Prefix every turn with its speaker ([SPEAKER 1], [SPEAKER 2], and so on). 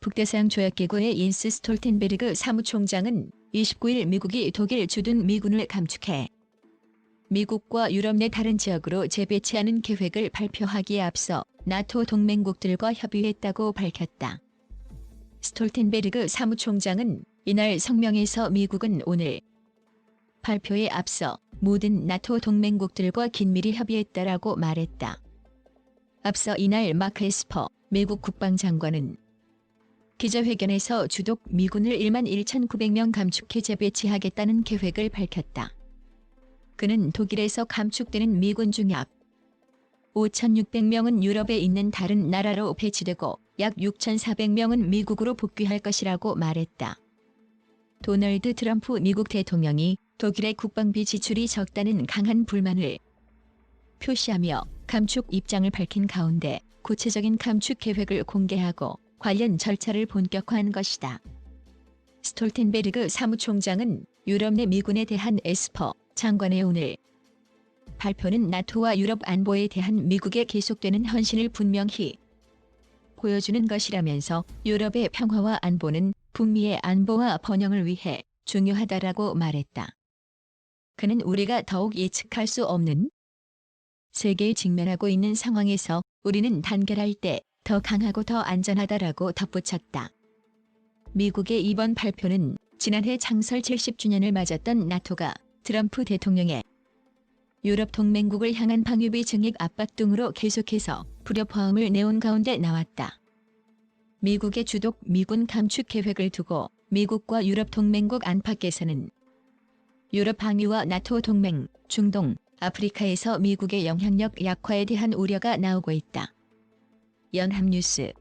[SPEAKER 1] 북대서양 조약기구의 인스 스톨텐베르그 사무총장은 29일 미국이 독일 주둔 미군을 감축해 미국과 유럽 내 다른 지역으로 재배치하는 계획을 발표하기에 앞서 나토 동맹국들과 협의했다고 밝혔다. 스톨텐베르그 사무총장은 이날 성명에서 미국은 오늘 발표에 앞서 모든 나토 동맹국들과 긴밀히 협의했다라고 말했다. 앞서 이날 마크 에스퍼 미국 국방장관은 기자회견에서 주독 미군을 1만 1,900명 감축해 재배치하겠다는 계획을 밝혔다. 그는 독일에서 감축되는 미군 중약 5,600명은 유럽에 있는 다른 나라로 배치되고 약 6,400명은 미국으로 복귀할 것이라고 말했다. 도널드 트럼프 미국 대통령이 독일의 국방비 지출이 적다는 강한 불만을 표시하며 감축 입장을 밝힌 가운데 구체적인 감축 계획을 공개하고 관련 절차를 본격화한 것이다. 스톨텐베르그 사무총장은 유럽 내 미군에 대한 에스퍼 장관의 오늘 발표는 나토와 유럽 안보에 대한 미국의 계속되는 헌신을 분명히 보여주는 것이라면서 유럽의 평화와 안보는 북미의 안보와 번영을 위해 중요하다라고 말했다. 그는 우리가 더욱 예측할 수 없는 세계에 직면하고 있는 상황에서 우리는 단결할 때 더 강하고 더 안전하다라고 덧붙였다. 미국의 이번 발표는 지난해 창설 70주년을 맞았던 나토가 트럼프 대통령의 유럽 동맹국을 향한 방위비 증액 압박 등으로 계속해서 불협화음을 내온 가운데 나왔다. 미국의 주독 미군 감축 계획을 두고 미국과 유럽 동맹국 안팎에서는 유럽 방위와 나토 동맹, 중동, 아프리카에서 미국의 영향력 약화에 대한 우려가 나오고 있다. 연합뉴스